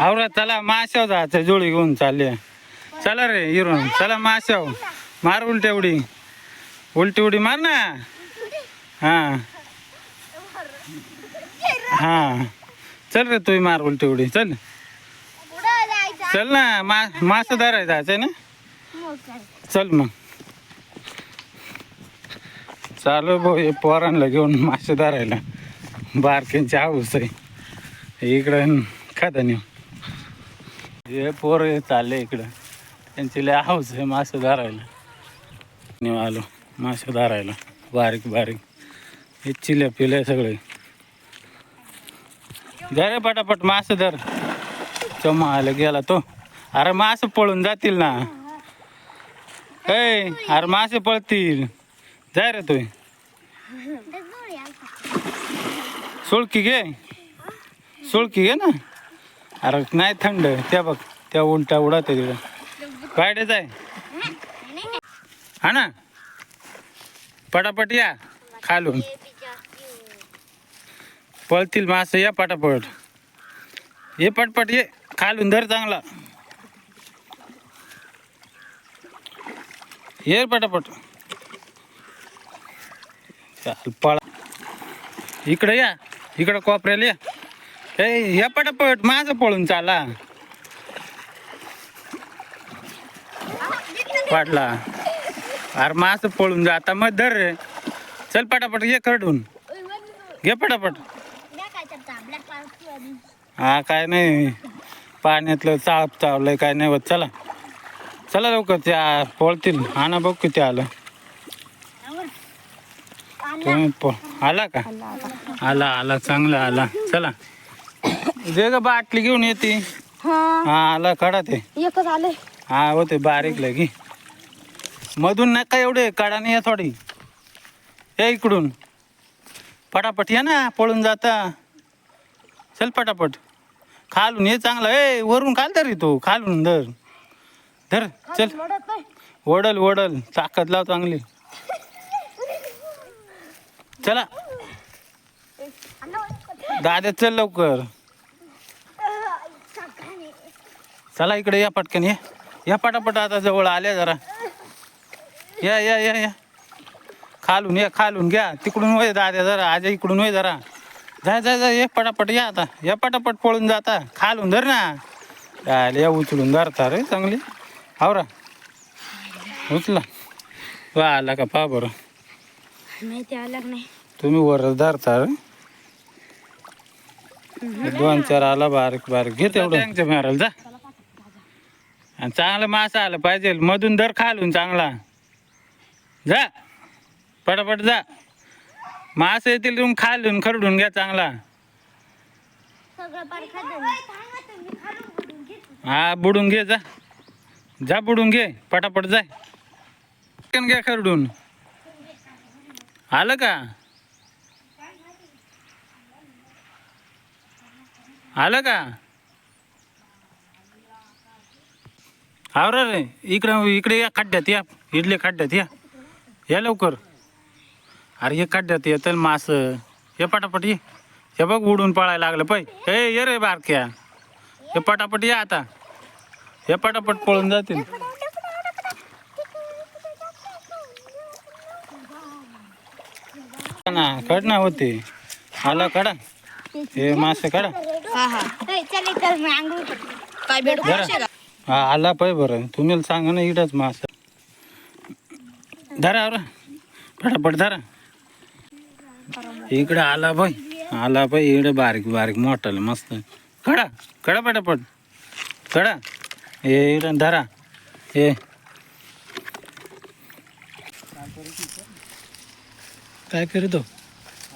आवरा चला माशाव जायचं जोडी घेऊन चालले. चला रे हिरून चला माशाव मार उलटी उडी उलटी उडी मार ना. हां. हां. चल रे तुम्ही मार उलटी उडी चल. चल ना मा मासं धरायचं जायचं ना? चल मग. चालू भाऊ हे पोरांना घेऊन मासे धरायला. बारक्यांची हाऊस आहे. इकडं खादानी हे पोर चालले इकडं त्यांची लय हाऊस आहे मासे धरायला. आलो मासे धरायला बारीक बारीक. हे चिल्या पिल्या सगळे. धर रे पटापट मासे धर. चमा आला गेला तो. अरे मासे पळून जातील ना. ए अरे मासे पळतील. जाय रे तू. सुळकी घे. सुळकी घे ना. अरे नाही थंड त्या बघ त्या उलटा उडत आहे तिकडं पायडे आहे. हा ना? पटापट या खालून. पळतील मासे या पटापट. ये पटपट ये. खालून धर चांगला. ये पटापट. चाल पळा. इकडे या. इकडं कोपऱ्याला या. या पटापट माझं पळून चाला. पाडला अरे माझं पळून जा आता मग धर. रे चल पटापट ये करडून घे पटापट. हा काय नाही. पाण्यातलं चाप चावलंय काय नाही होत. चला. चला लवकर त्या पळतील. हा ना बघ किती आलं. तुम्ही प- आला का? आला आला. चांगला आला. चला. दे ग बाटली घेऊन येते. हा. हा आला कडा ते. एकच आले हा होते बारीक लगी मधून नका एवढे काढा नाही थोडी. ये इकडून. पटापट या ना पळून जाता. चल पटापट. खालून ये चांगला. ए वरून खाल तरी तू खालून धर. धर चल. लढत नाही. ओढल ओढल ताकद लाव चांगली. चला. दादा चल लवकर. चला इकडे या पटकन ये. या पटापट आता जवळ आल्या जरा. या या या या. खालून या खालून घ्या. तिकडून वय दादा जरा आज इकडून वय जरा. जा जा जा ये पटापट या आता. या पटापट पळून जाता. खालून धर ना. या उचलून धरता रे चांगली. आवरा उचला. वा आला का पा बरं. माहिती आलं नाही? तुम्ही वर धरता रे. दोन चार आला बारीक बारीक. घे तेवढं. मारायला जा. आणि चांगलं मासा आलं पाहिजे. मधून दर खालून चांगला. जा. पटापट जा. मासे येतील तुम्ही खालून खरडून घ्या चांगला. हा बुडून घे जा. जा बुडून घे. पटापट जाय. घ्या खरडून. आलं का? आलं का? आवरा रे इकडं इकडे या खड्ड्यात या. इडले खड्ड्यात या. या लवकर. अरे हे खड्ड्यात ये तर मास. हे पटापट ये. हे बघ उडून पळायला लागलं. पाय हे ये रे बारक्या. हे पटापट या आता. हे पटापट पळून जातील. ना कड ना होते. आला कडा हे मासे कडा हा हा. चल एक तर मी आंघोळ करते. काय बेड जरा हा आला पाय बरं. तुम्ही सांगा ना इडच मासा. धरा आवरा. फटाफट धरा. इकडं आला बाई आला बाई इकडे बारीक बारीक मोठाल मस्त. कडा कडा पटापट कडा हे इकडं धरा. हे काय करतो?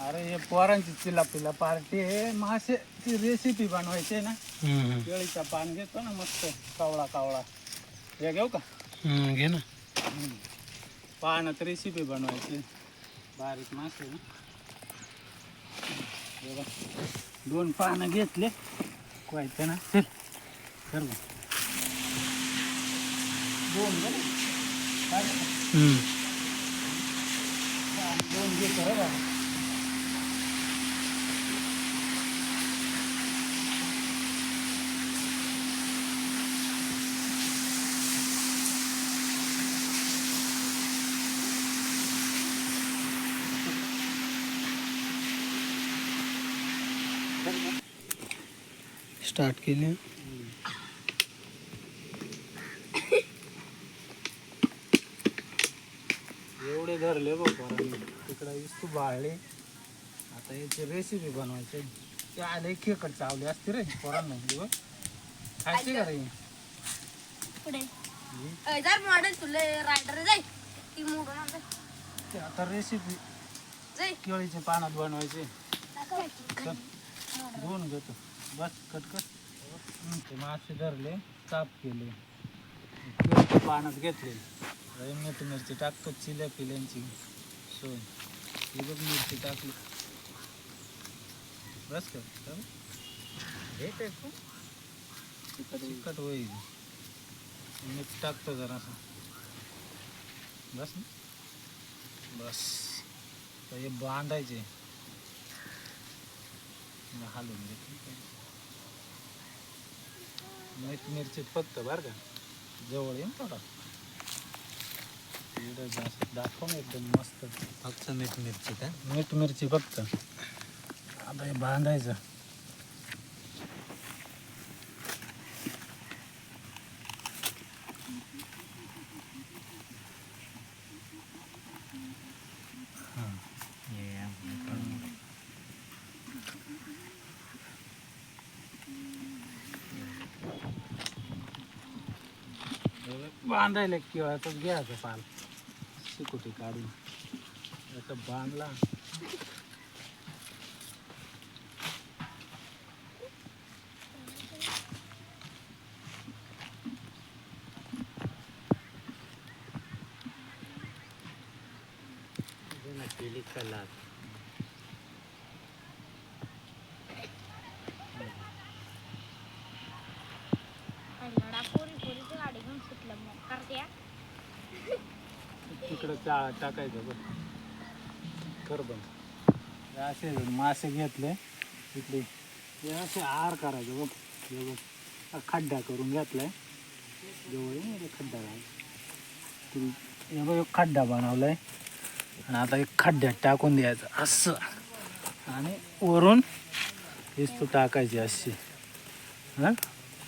अरे हे पोरांची चिला पिला पार्टी आहे. मासे ती रेसिपी बनवायची आहे ना. केळीचा पान घेतो ना मस्त कावळा कावळा. हे घेऊ का? घे ना. पानात रेसिपी बनवायची बारीक मासे ना. हे बघ. दोन पानं घेतले. व्हायचं ना. चल चल बघ. दोन घे. काय? दोन घेतो रे बाबा. स्टार्ट केली. एवढे धरले बघ पोरांनी. तिकडे इस्तू बाळले. आता याची रेसिपी बनवायची. ते आले खेकड चावले असते रे पोरांना बघ खायची का रे? पुढे. जर मॉडेल तुला रायडर जाय. ती मोडून आण जाय. ते आता रेसिपी जाय. केळीच्या पानात बनवायचे. दोन घेतो. बस कटकट ते मासे धरले काप केले. पानात घेतले. मीठ मिरची टाकतो चिल्या पिल्यांची. सोय. ही बघ मिरची टाकली. बस कर. चिकट होईल. मीठ टाकतो जरासं. बस ना. बस. हे बांधायचे. हलवून मीठ मिरची फक्त बरं का. जवळ येईन थोडा. एवढं जास्त दाखव ना एकदम मस्त. फक्त मीठ मिरची का मीठ मिरची फक्त. आता हे बांधायचं बांधायला किंवा घ्यायचं पाल. शिकुटी काढून. याचा बांधला. केली कला अण्णाला पोरी पोरीची गाडी घेऊन सुटलं मग करत्या तिकडं टाकायचं बघ. कर बंद. असे मासे घेतले. तिथले हे असे आर करायचं बघ. हे बघ. खड्डा करून घेतलाय. जवळ खड्डा घाल हे बघ एक खड्डा बनवलाय. आणि आता एक खड्ड्यात टाकून द्यायचं असं. आणि वरून हेच टाकायची अशी. हां?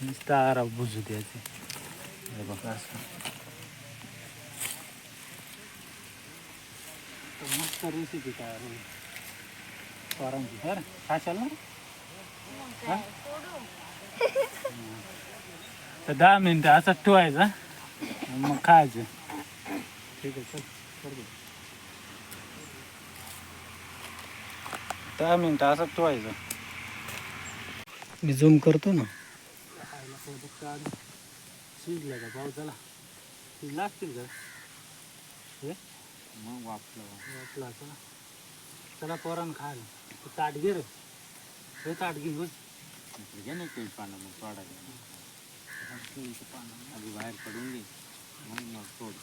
नुसतं आरा बुजू द्यायचे. हे बघ असं. मस्त रेसिपी तयार होईल पोरांची बरं खाशाल ना? हा? तर दहा मिनटं असं ठेवायचं मग खायचं. ठीक आहे चल कर दहा मिनटं असं ठेवायचं. मी झूम करतो ना. शिजलं का पावसाला? शिजला असतील का? हे? मग वापलं वाटलं चला चला पोरान खायला. तू ताट घे रे. हे ताट घे बस. घे ना केळी पानं मग सोडायला आधी बाहेर पडून घे. मग मग सोड.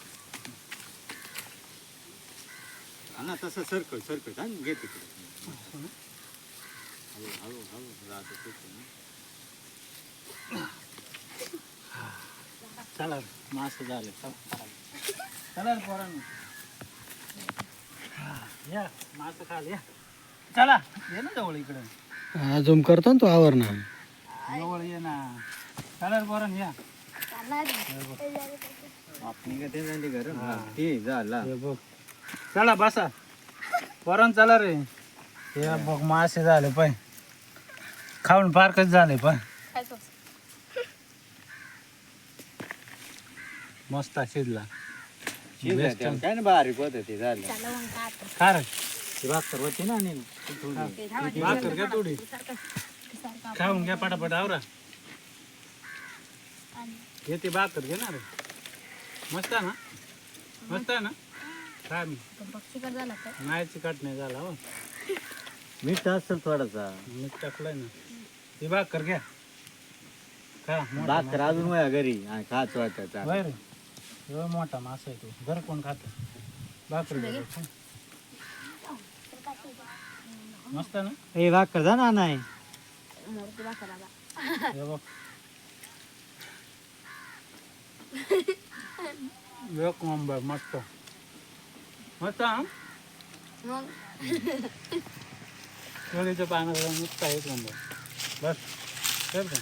हा ना तसं सर्कल सर्कल हा घे तिकडे. हळू हळू हळू. राहतं ना. चला. मासे झाले. चला चला. पोरांनो. या मासे खायला या. चला ये ना जवळ इकडे. अजून करतो ना तू आवर ना जवळ ये ना. चला रे या. का ते झाली घर. ते झाला हे. बघ. चला बसा. पोरांनो चला रे. हे बघ मासे झाले पाय. खाऊन फारकच झाले पाय. मस्त शिजला. काय ना बारीक होतं ते झालं. चला मग काय आता. खा रे. ती भाकर होती ना आणि ते भाकर घ्या थोडी सारखं- ते सारखं आपण- खाऊन घ्या पटापट आवरा. आणि घे ती भाकर घे ना रे मस्त आहे ना? मस्त आहे ना? काय मी. तो पक्षीकर झाला तर नाही चिकट नाही झाला हो. मीठ असेल थोडासा. मीठ टाकलंय ना. ती भाकर घ्या. खा मोठा भाकर मासा. अजून वया घरी. आणि खाच वाटायचा होय रे. एवढा मोठा मासा आहे तो. घर कोण खात. भाकर. मस्त ना? ए भाकर जा ना नाही. हे बघ. एक नंबर मस्त. मस्त हा? केळीच्या पानाला नुसतं आहेत म्हणलं बस. कर दे.